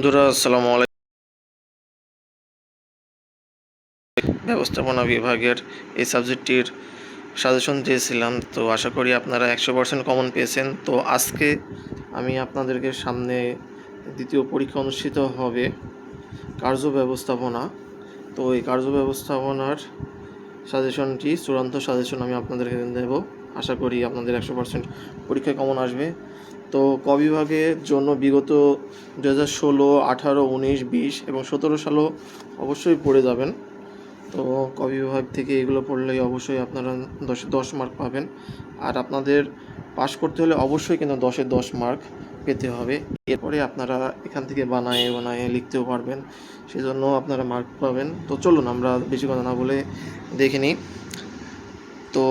বন্ধুরা আলাইকুম। ব্যবস্থাপনা বিভাগের এই সাবজেক্টটির সাজেশন দিয়েছিলাম, তো আশা করি আপনারা একশো পার্সেন্ট কমন পেয়েছেন। তো আজকে আমি আপনাদেরকে সামনে দ্বিতীয় পরীক্ষা অনুষ্ঠিত হবে কার্য ব্যবস্থাপনা। তো এই কার্য ব্যবস্থাপনার সাজেশনটি চূড়ান্ত সাজেশন আমি আপনাদেরকে দেব। আশা করি আপনাদের একশো পার্সেন্ট পরীক্ষায় কমন আসবে। তো ক বিভাগের জন্য বিগত দু হাজার ষোলো, আঠারো, উনিশ, বিশ এবং সতেরো সালও অবশ্যই পড়ে যাবেন। তো ক বিভাগ থেকে এগুলো পড়লেই অবশ্যই আপনারা দশে, দশ মার্ক পাবেন। আর আপনাদের পাশ করতে হলে অবশ্যই কিন্তু দশে দশ মার্ক পেতে হবে। এরপরে আপনারা এখান থেকে বানায়ে বানায়ে লিখতেও পারবেন। সেজন্য আপনারা মার্ক পাবেন। তো চলুন আমরা বেশি কথা না বলে দেখে নিই। তো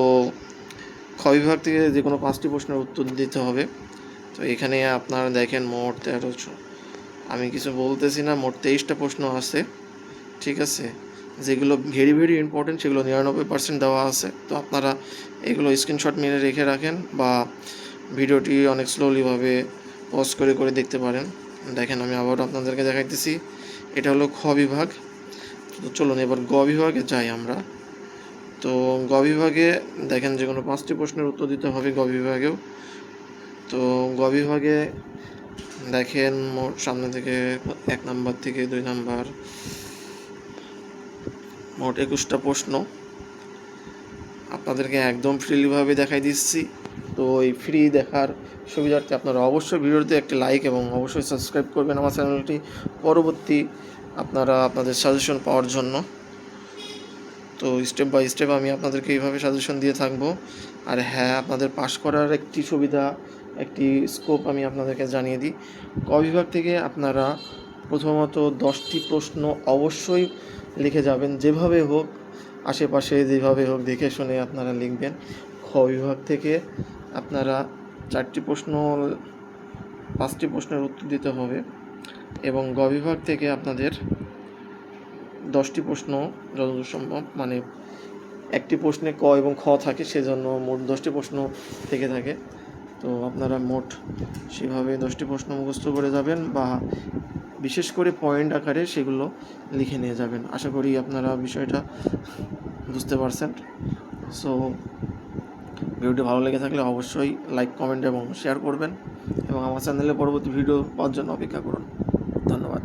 খ বিভাগ থেকে যে কোনো পাঁচটি প্রশ্নের উত্তর দিতে হবে। তো এখানে আপনারা দেখেন মোট তেরোশো আমি কিছু বলতেছি না, মোট তেইশটা প্রশ্ন আছে, ঠিক আছে? যেগুলো ভেরি ভেরি ইম্পর্টেন্ট সেগুলো নিরানব্বই পার্সেন্ট দেওয়া আছে। তো আপনারা এগুলো স্ক্রিনশট মেরে রেখে রাখেন বা ভিডিওটি অনেক স্লোলিভাবে পজ করে করে দেখতে পারেন। দেখেন, আমি আবারও আপনাদেরকে দেখাইতেছি। এটা হলো খ বিভাগ। তো চলুন এবার গ বিভাগে যাই আমরা। তো গ বিভাগে দেখেন যে কোনো পাঁচটি প্রশ্নের উত্তর দিতে হবে গ বিভাগেও। তো গ বিভাগে দেখেন মোট সামনে থেকে এক নাম্বার থেকে দুই নাম্বার। মোট একুশটা প্রশ্ন। আপনাদেরকে একদম ফ্রিলিভাবে দেখাই দিচ্ছি। তো এই ফ্রি দেখার সুবিধার্থে আপনারা অবশ্যই ভিডিওতে একটি লাইক এবং অবশ্যই সাবস্ক্রাইব করবেন আমার চ্যানেলটি। পরবর্তী আপনারা আপনাদের সাজেশন পাওয়ার জন্য। তো স্টেপ বাই স্টেপ আমি আপনাদেরকে এইভাবে সাজেশন দিয়ে থাকব। আর হ্যাঁ আপনাদের পাশ করার একটি সুবিধা একটি স্কোপ আমি আপনাদেরকে জানিয়ে দিই। ক বিভাগ থেকে আপনারা প্রথমত দশটি প্রশ্ন অবশ্যই লিখে যাবেন, যেভাবে হোক, আশেপাশে যেভাবে হোক দেখে শুনে আপনারা লিখবেন। খ বিভাগ থেকে আপনারা চারটি প্রশ্ন, পাঁচটি প্রশ্নের উত্তর দিতে হবে এবং গ বিভাগ থেকে আপনাদের দশটি প্রশ্ন যতদূর সম্ভব মানে একটি প্রশ্নে ক এবং খ থাকে, সেজন্য মোট দশটি প্রশ্ন থেকে থাকে। তো আপনারা মোট সেভাবে দশটি প্রশ্ন মুখস্থ করে যাবেন বা বিশেষ করে পয়েন্ট আকারে সেগুলো লিখে নিয়ে যাবেন। আশা করি আপনারা বিষয়টা বুঝতে পারছেন। সো ভিডিওটি ভালো লেগে থাকলে অবশ্যই লাইক কমেন্ট এবং শেয়ার করবেন এবং আমার চ্যানেলে পরবর্তী ভিডিও পাওয়ার জন্য অপেক্ষা করুন। ধন্যবাদ।